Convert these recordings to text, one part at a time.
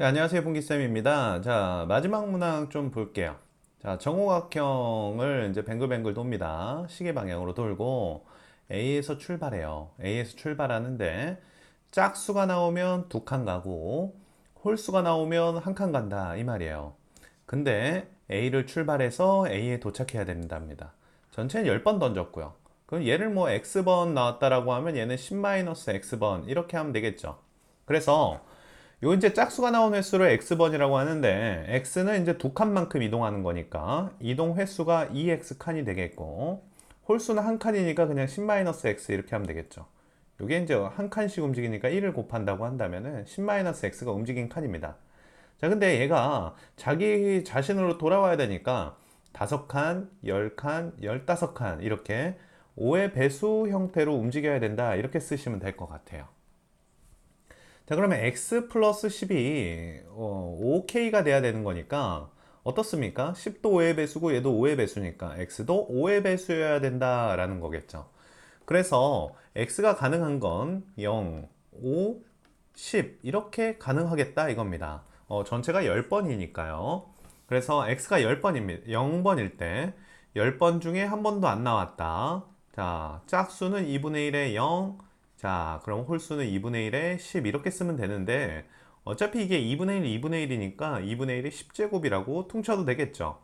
네, 안녕하세요, 봉기쌤입니다. 자, 마지막 문항 좀 볼게요. 자, 정오각형을 이제 뱅글뱅글 돕니다. 시계 방향으로 돌고 A에서 출발해요. A에서 출발하는데 짝수가 나오면 두 칸 가고 홀수가 나오면 한 칸 간다 이 말이에요. 근데 A를 출발해서 A에 도착해야 된답니다. 전체는 10번 던졌고요. 그럼 얘를 뭐 X번 나왔다라고 하면 얘는 10-X번 이렇게 하면 되겠죠. 그래서 요 이제 짝수가 나온 횟수를 x번이라고 하는데 x는 이제 두 칸만큼 이동하는 거니까 이동 횟수가 2x 칸이 되겠고 홀수는 한 칸이니까 그냥 10-x 이렇게 하면 되겠죠. 요게 이제 한 칸씩 움직이니까 1을 곱한다고 한다면은 10-x가 움직인 칸입니다. 자, 근데 얘가 자기 자신으로 돌아와야 되니까 다섯 칸, 열 칸, 열다섯 칸 이렇게 5의 배수 형태로 움직여야 된다 이렇게 쓰시면 될 것 같아요. 자, 그러면 x 플러스 10이 어, 5k가 돼야 되는 거니까 어떻습니까? 10도 5의 배수고 얘도 5의 배수니까 x도 5의 배수여야 된다라는 거겠죠. 그래서 x가 가능한 건 0, 5, 10 이렇게 가능하겠다 이겁니다. 어, 전체가 10번이니까요. 그래서 x가 10번입니다. 0번일 때 10번 중에 한 번도 안 나왔다. 자, 짝수는 2분의 1에 0, 자, 그럼 홀수는 2분의 1에 10 이렇게 쓰면 되는데 어차피 이게 2분의 1, 2분의 1이니까 2분의 1이 10제곱이라고 퉁쳐도 되겠죠.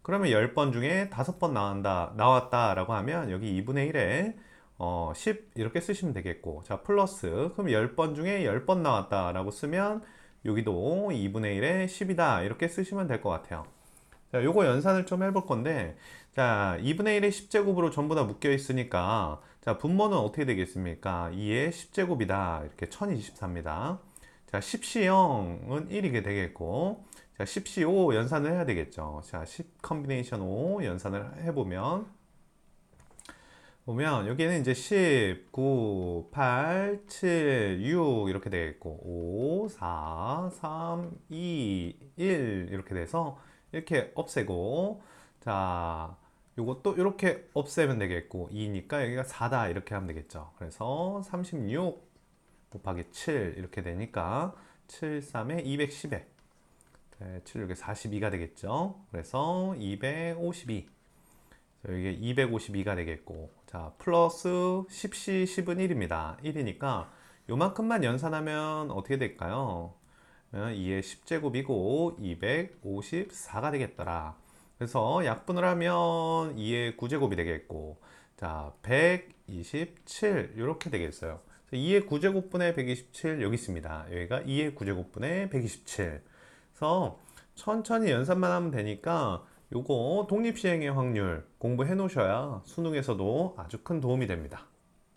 그러면 10번 중에 5번 나온다, 나왔다 라고 하면 여기 2분의 1에 어, 10 이렇게 쓰시면 되겠고 자, 플러스 그럼 10번 중에 10번 나왔다 라고 쓰면 여기도 2분의 1에 10이다 이렇게 쓰시면 될 것 같아요. 자, 요거 연산을 좀 해볼 건데, 자, 2분의 1의 10제곱으로 전부 다 묶여 있으니까, 자, 분모는 어떻게 되겠습니까? 2의 10제곱이다. 이렇게 1024입니다. 자, 10C0은 1이게 되겠고, 자, 10C5 연산을 해야 되겠죠. 자, 10 컨비네이션 5 연산을 해보면, 보면 여기는 이제 10, 9, 8, 7, 6 이렇게 되겠고 5, 4, 3, 2, 1 이렇게 돼서 이렇게 없애고 자 요것도 이렇게 없애면 되겠고 2니까 여기가 4다 이렇게 하면 되겠죠. 그래서 36 곱하기 7 이렇게 되니까 7, 3에 210에. 7, 6에 42가 되겠죠. 그래서 252 이게 252가 되겠고 자 플러스 10C 10은 1입니다. 1이니까 요만큼만 연산하면 어떻게 될까요 2의 10제곱이고 254가 되겠더라. 그래서 약분을 하면 2의 9제곱이 되겠고 자 127 이렇게 되겠어요. 2의 9제곱분의 127 여기 있습니다. 여기가 2의 9제곱분의 127 그래서 천천히 연산만 하면 되니까 요거 독립시행의 확률 공부해 놓으셔야 수능에서도 아주 큰 도움이 됩니다.